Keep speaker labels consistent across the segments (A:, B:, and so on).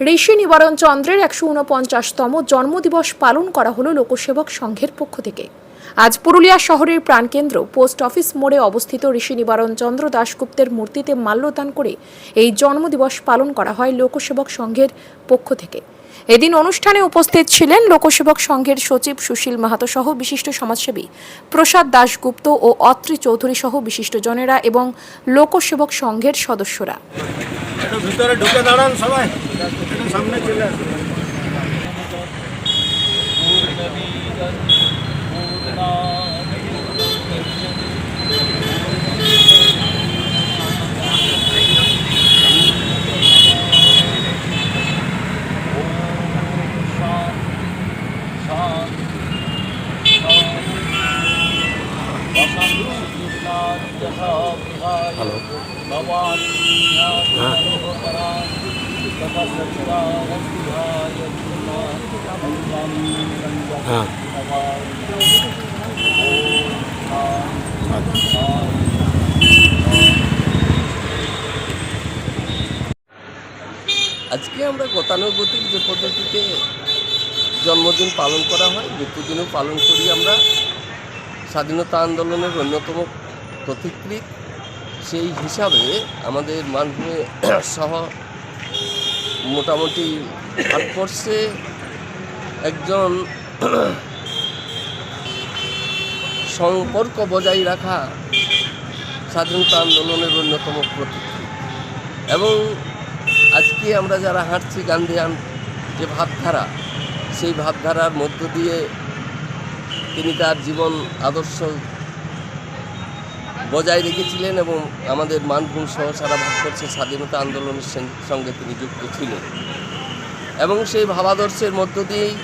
A: ঋষি নিবারণ চন্দ্রের একশো উনপঞ্চাশতম জন্মদিবস পালন করা হলো লোকসেবক সংঘের পক্ষ থেকে। আজ পুরুলিয়া শহরের প্রাণকেন্দ্র, পোস্ট অফিস মোড়ে অবস্থিত ঋষি নিবারণ চন্দ্র দাশগুপ্তের মূর্তিতে মাল্যদান করে এই জন্মদিবস পালন করা হয় লোকসেবক সংঘের পক্ষ থেকে। এদিন অনুষ্ঠানে উপস্থিত ছিলেন লোকসেবক সংঘের সচিব সুশীল মাহাতো সহ বিশিষ্ট সমাজসেবী প্রসাদ দাশগুপ্ত ও অত্রি চৌধুরী সহ বিশিষ্টজনেরা এবং লোকসেবক সংঘের সদস্যরা।
B: একটু ভিতরে ঢুকে দাঁড়ান সবাই একটু সামনে চলে আসুন
C: হ্যালো
D: আজকে আমরা গতানুগতিক যে পদ্ধতিতে জন্মদিন পালন করা হয়, মৃত্যুদিনও পালন করি আমরা। স্বাধীনতা আন্দোলনের অন্যতম পথিকৃত সেই হিসাবে আমাদের মানভূমে সহ মোটামুটি ভারতবর্ষে একজন সম্পর্ক বজায় রাখা স্বাধীনতা আন্দোলনের অন্যতম প্রতীক। এবং আজকে আমরা যারা হাঁটছি গান্ধীয়ান যে ভাবধারা, সেই ভাবধারার মধ্য দিয়ে তিনি তার জীবন আদর্শ বজায় রেখেছিলেন এবং আমাদের মানভূম সহ সারা ভারতবর্ষের স্বাধীনতা আন্দোলনের সঙ্গে- তিনি যুক্ত ছিলেন। এবং সেই ভাবাদর্শের মধ্য দিয়েই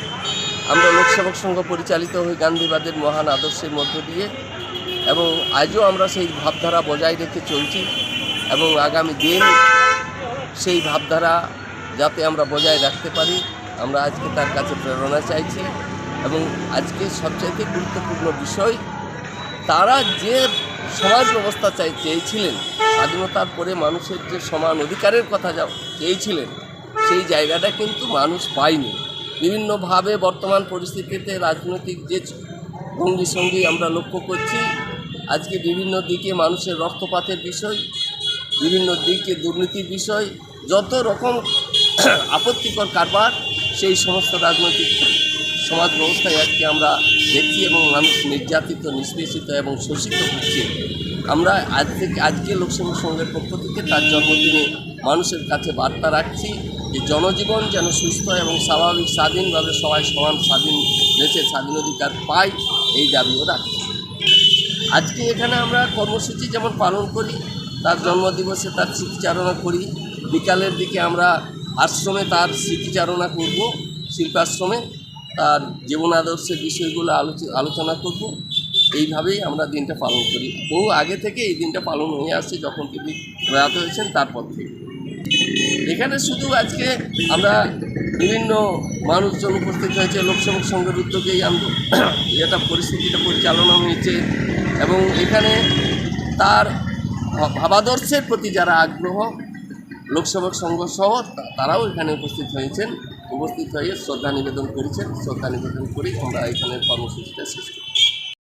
D: আমরা লোকসেবক সংঘ পরিচালিত হই গান্ধীবাদের মহান আদর্শের মধ্য দিয়ে এবং আজও আমরা সেই ভাবধারা বজায় রেখে চলছি এবং আগামী দিন সেই ভাবধারা যাতে আমরা বজায় রাখতে পারি, আমরা আজকে তার কাছে প্রেরণা চাইছি এবং আজকে সবচাইতে গুরুত্বপূর্ণ বিষয়, তারা যে সমাজ ব্যবস্থা চাই চেয়েছিলেন স্বাধীনতার পরে মানুষের যে সমান অধিকারের কথা যা চেয়েছিলেন সেই জায়গাটা কিন্তু মানুষ পায়নি। বিভিন্নভাবে বর্তমান পরিস্থিতিতে রাজনৈতিক যে ভঙ্গি সঙ্গী আমরা লক্ষ্য করছি, আজকে বিভিন্ন দিকে মানুষের রক্তপাতের বিষয়, বিভিন্ন দিকে দুর্নীতির বিষয়, যত রকম আপত্তিকর কারবার, সেই সমস্ত রাজনৈতিক সমাজ ব্যবস্থায় আজকে আমরা দেখছি এবং মানুষ নির্যাতিত, নিষ্পেষিত এবং শোষিত হচ্ছে। আমরা আজ থেকে, আজকে লোকসভা সংঘের পক্ষ থেকে তার জন্মদিনে মানুষের কাছে বার্তা রাখছি যে জনজীবন যেন সুস্থ এবং স্বাভাবিক, স্বাধীনভাবে সবাই সমান স্বাধীন দেশের স্বাধীন অধিকার পায়, এই দাবিও রাখছি। আজকে এখানে আমরা কর্মসূচি যেমন পালন করি, তার জন্মদিবসে তার স্মৃতিচারণা করি। বিকালের দিকে আমরা আশ্রমে তার স্মৃতিচারণা করব, শিল্পাশ্রমে। তার জীবন আদর্শের বিষয়গুলো আলোচ- আলোচনা করব। এইভাবেই আমরা দিনটা পালন করি। বহু আগে থেকে এই দিনটা পালন হয়ে আসছে যখন তিনি প্রয়াত হয়েছেন তারপর থেকে। এখানে শুধু আজকে আমরা বিভিন্ন মানুষজন উপস্থিত হয়েছে লোকসেবক সংঘের উদ্যোগেই এটা পরিস্থিতিটা পরিচালনা হয়েছে এবং এখানে তার ভাবাদর্শের প্রতি যারা আগ্রহ লোকসেবক সংঘ সহ তারাও এখানে উপস্থিত হয়েছেন। উপস্থিত হয়ে শ্রদ্ধা নিবেদন করেছেন। শ্রদ্ধা নিবেদন করে আমরা এখানে কর্মসূচিটা শেষ করি